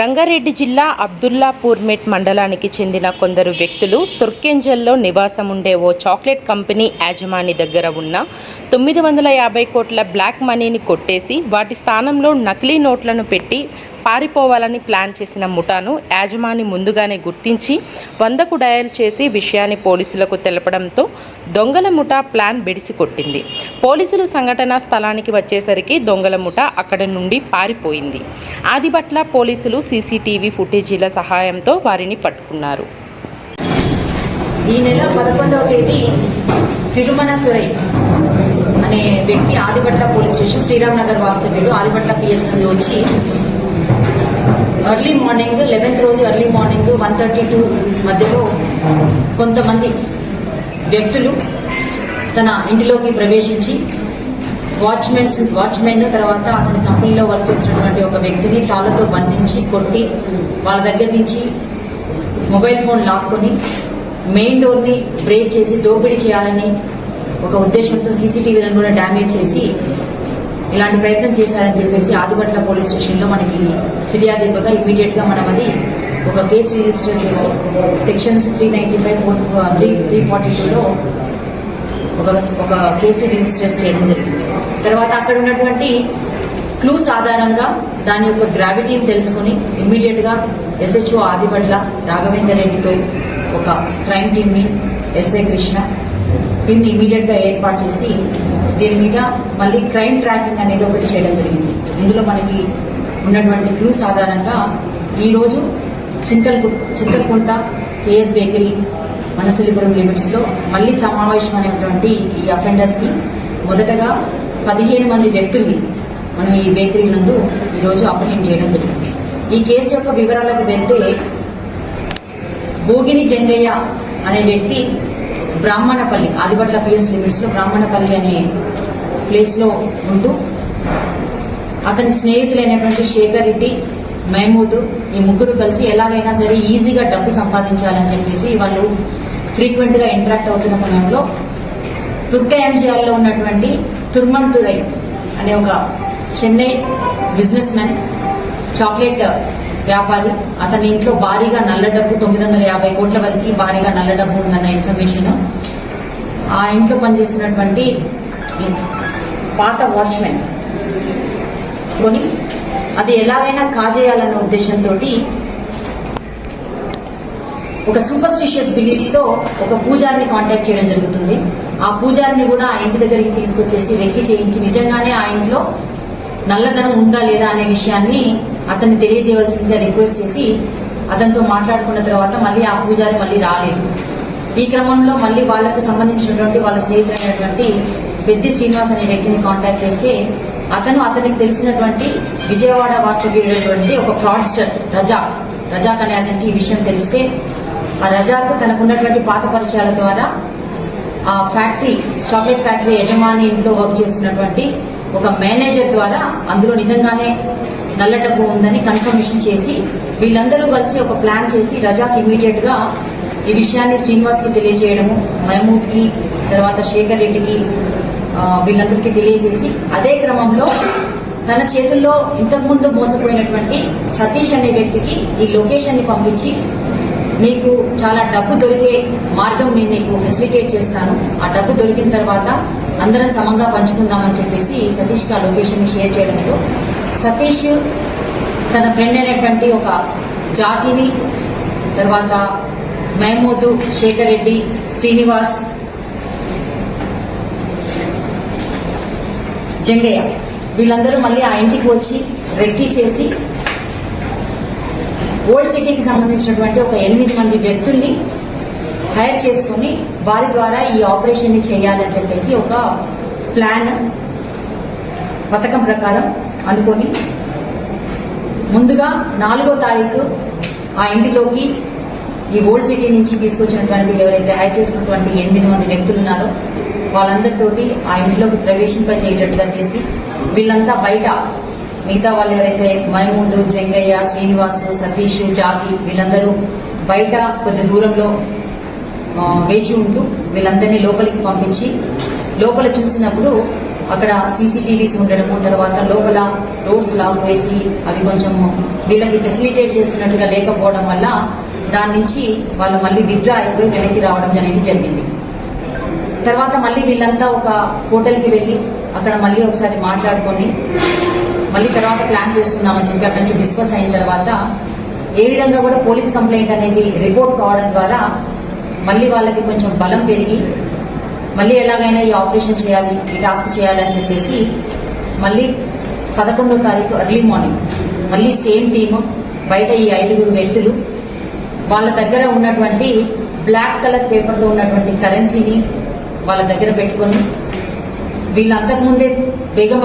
రంగారెడ్డి జిల్లా అబ్దుల్లాపూర్మెట్ మండలానికి చెందిన కొందరు వ్యక్తులు తుర్కెంజల్లో నివాసం ఉండే ఓ చాక్లెట్ కంపెనీ యాజమాని దగ్గర ఉన్న తొమ్మిది వందల యాభై కోట్ల బ్లాక్ మనీని కొట్టేసి వాటి స్థానంలో నకిలీ నోట్లను పెట్టి పారిపోవాలని ప్లాన్ చేసిన ముఠాను యాజమాని ముందుగానే గుర్తించి వందకు డయల్ చేసి విషయాన్ని పోలీసులకు తెలపడంతో దొంగల ముఠా ప్లాన్ బెడిసి కొట్టింది పోలీసులు సంఘటనా స్థలానికి వచ్చేసరికి దొంగల ముఠా అక్కడి నుండి పారిపోయింది. ఆదిబట్ల పోలీసులు సీసీటీవీ ఫుటేజీల సహాయంతో వారిని పట్టుకున్నారు. ఈ నెల పదకొండవ తేదీ తిరుమల అనే వ్యక్తి ఆదిపట్ల పోలీస్ స్టేషన్ శ్రీరామ్ నగర్ వాస్తవ్యుడు ఆదిపట్ల పిఎస్ నుండి వచ్చి ఎర్లీ మార్నింగ్ లెవెన్త్ రోజు early morning one thirty two మధ్యలో కొంతమంది వ్యక్తులు తన ఇంటిలోకి ప్రవేశించి వాచ్మెన్స్ వాచ్మెన్ తర్వాత అతని కంపెనీలో వర్క్ చేసినటువంటి ఒక వ్యక్తిని తాళ్ళతో బంధించి కొట్టి వాళ్ళ దగ్గర నుంచి మొబైల్ ఫోన్ లాక్కొని మెయిన్ డోర్ని బ్రేక్ చేసి దోపిడీ చేయాలని ఒక ఉద్దేశంతో సీసీటీవీలను కూడా డ్యామేజ్ చేసి ఇలాంటి ప్రయత్నం చేశారని చెప్పేసి ఆదిబట్ల పోలీస్ స్టేషన్లో మనకి ఫిర్యాదు ఇవ్వగా ఇమీడియట్గా మనం అది ఒక కేసు రిజిస్టర్ చేసి sections three ninety five three three forty టూలో ఒక ఒక కేసు రిజిస్టర్ చేయడం జరిగింది. తర్వాత అక్కడ ఉన్నటువంటి క్లూస్ ఆధారంగా దాని యొక్క గ్రావిటీని తెలుసుకుని ఇమ్మీడియట్గా ఎస్హెచ్ఓ ఆదిబట్ల రాఘవేందర్ రెడ్డితో ఒక క్రైమ్ టీమ్ని ఎస్ఐ కృష్ణ టీమ్ని ఇమీడియట్గా ఏర్పాటు చేసి దీని మీద మళ్ళీ క్రైమ్ ట్రాకింగ్ అనేది ఒకటి చేయడం జరిగింది. ఇందులో మనకి ఉన్నటువంటి క్లూస్ ఆధారంగా ఈరోజు రోజు చింతల్కు కేఎస్ బేకరీ మనసిలిపురం లిమిట్స్లో మళ్ళీ సమావేశమైనటువంటి ఈ అఫెండర్స్ని మొదటగా పదిహేను మంది వ్యక్తుల్ని మనం ఈ బేకరీ నందు ఈరోజు అప్రహెండ్ చేయడం జరిగింది. ఈ కేసు యొక్క వివరాలకు వెళ్తే భోగిని జంగయ్య అనే వ్యక్తి బ్రాహ్మణపల్లి ఆదిబట్ల పిఎస్ లిమిట్స్లో బ్రాహ్మణపల్లి అనే ప్లేస్లో ఉంటూ అతని స్నేహితులైనటువంటి శేఖర్ రెడ్డి మహమూద్ ఈ ముగ్గురు కలిసి ఎలాగైనా సరే ఈజీగా డబ్బు సంపాదించాలని చెప్పేసి వాళ్ళు ఫ్రీక్వెంట్గా ఇంటరాక్ట్ అవుతున్న సమయంలో తుర్క ఎంజిఆర్లో ఉన్నటువంటి తుర్మంతురై అనే ఒక చెన్నై బిజినెస్ మ్యాన్ చాక్లెట్ వ్యాపారి. అతని ఇంట్లో భారీగా నల్ల డబ్బు తొమ్మిది వందల యాభై కోట్ల వరకు భారీగా నల్ల డబ్బు ఉందన్న ఇన్ఫర్మేషన్ ఆ ఇంట్లో పనిచేస్తున్నటువంటి పాత వాచ్మెన్ కొని అది ఎలాగైనా కాజేయాలన్న ఉద్దేశంతో ఒక సూపర్స్టిషియస్ బిలీఫ్స్తో ఒక పూజారిని కాంటాక్ట్ చేయడం జరుగుతుంది. ఆ పూజారిని కూడా ఆ ఇంటి దగ్గరికి తీసుకొచ్చేసి రెక్కి చేయించి నిజంగానే ఆ ఇంట్లో నల్లధనం ఉందా లేదా అనే విషయాన్ని అతన్ని తెలియజేయవలసిందిగా రిక్వెస్ట్ చేసి అతనితో మాట్లాడుకున్న తర్వాత మళ్ళీ ఆ పూజారి మళ్ళీ రాలేదు. ఈ క్రమంలో మళ్ళీ వాళ్ళకు సంబంధించినటువంటి వాళ్ళ స్నేహితుడైనటువంటి పెద్ది శ్రీనివాస్ అనే వ్యక్తిని కాంటాక్ట్ చేస్తే అతను అతనికి తెలిసినటువంటి విజయవాడ వాస్తవ్యుడైనటువంటి ఒక ఫ్రాడ్స్టర్ రజాక్ రజాక్ అనే అతనికి ఈ విషయం తెలిస్తే ఆ రజాక్ తనకున్నటువంటి పాత పరిచయాల ద్వారా ఆ ఫ్యాక్టరీ చాక్లెట్ ఫ్యాక్టరీ యజమాని ఇంట్లో వర్క్ చేస్తున్నటువంటి ఒక మేనేజర్ ద్వారా అందులో నిజంగానే నల్ల డబ్బు ఉందని కన్ఫర్మేషన్ చేసి వీళ్ళందరూ కలిసి ఒక ప్లాన్ చేసి రజాక్ ఇమీడియట్గా ఈ విషయాన్ని శ్రీనివాస్కి తెలియజేయడము మహమూద్కి తర్వాత శేఖర్ రెడ్డికి వీళ్ళందరికీ తెలియజేసి అదే క్రమంలో తన చేతుల్లో ఇంతకుముందు మోసపోయినటువంటి సతీష్ అనే వ్యక్తికి ఈ లొకేషన్ని పంపించి నీకు చాలా డబ్బు దొరికే మార్గం నేను నీకు ఫెసిలిటేట్ చేస్తాను. ఆ డబ్బు దొరికిన తర్వాత అందరం సమంగా పంచుకుందామని చెప్పేసి సతీష్కి ఆ లొకేషన్ షేర్ చేయడంతో సతీష్ తన ఫ్రెండ్ అయినటువంటి ఒక జాతిని తర్వాత మహమూదు శేఖర్ రెడ్డి శ్రీనివాస్ జంగయ్య. వీళ్ళందరూ మళ్ళీ ఆ ఇంటికి వచ్చి రెక్కి చేసి ఓల్డ్ సిటీకి సంబంధించినటువంటి ఒక ఎనిమిది మంది వ్యక్తుల్ని హైర్ చేసుకుని వారి ద్వారా ఈ ఆపరేషన్ని చేయాలని చెప్పేసి ఒక ప్లాన్ పథకం ప్రకారం అనుకొని ముందుగా నాలుగో తారీఖు ఆ ఇంటిలోకి ఈ ఓల్డ్ సిటీ నుంచి తీసుకొచ్చినటువంటి ఎవరైతే హైర్ చేసుకున్నటువంటి ఎనిమిది మంది వ్యక్తులు ఉన్నారో వాళ్ళందరితోటి ఆ ఇంటిలోకి ప్రవేశింప చేయటట్టుగా చేసి వీళ్ళంతా బయట మిగతా వాళ్ళు ఎవరైతే మహమూదు జంగయ్య శ్రీనివాస్ సతీష్ జాకి వీళ్ళందరూ బయట కొద్ది దూరంలో వేచి ఉంటూ వీళ్ళందరినీ లోపలికి పంపించి లోపల చూసినప్పుడు అక్కడ సీసీటీవీస్ ఉండడము తర్వాత లోపల రోడ్స్ లాక్ వేసి అవి కొంచెం వీళ్ళకి ఫెసిలిటేట్ చేస్తున్నట్టుగా లేకపోవడం వల్ల దాని నుంచి వాళ్ళు మళ్ళీ విత్డ్రా అయిపోయి వెనక్కి రావడం అనేది జరిగింది. తర్వాత మళ్ళీ వీళ్ళంతా ఒక హోటల్కి వెళ్ళి అక్కడ మళ్ళీ ఒకసారి మాట్లాడుకొని మళ్ళీ తర్వాత ప్లాన్ చేసుకుందామని చెప్పి అక్కడి నుంచి డిస్కస్ అయిన తర్వాత ఏ విధంగా కూడా పోలీస్ కంప్లైంట్ అనేది రిపోర్ట్ కావడం ద్వారా మళ్ళీ వాళ్ళకి కొంచెం బలం పెరిగి మళ్ళీ ఎలాగైనా ఈ ఆపరేషన్ చేయాలి ఈ టాస్క్ చేయాలి అని చెప్పేసి మళ్ళీ పదకొండో తారీఖు ఎర్లీ మార్నింగ్ మళ్ళీ సేమ్ టీము బయట ఈ ఐదుగురు వ్యక్తులు వాళ్ళ దగ్గర ఉన్నటువంటి బ్లాక్ కలర్ పేపర్తో ఉన్నటువంటి కరెన్సీని వాళ్ళ దగ్గర పెట్టుకొని వీళ్ళంతకుముందే బేగం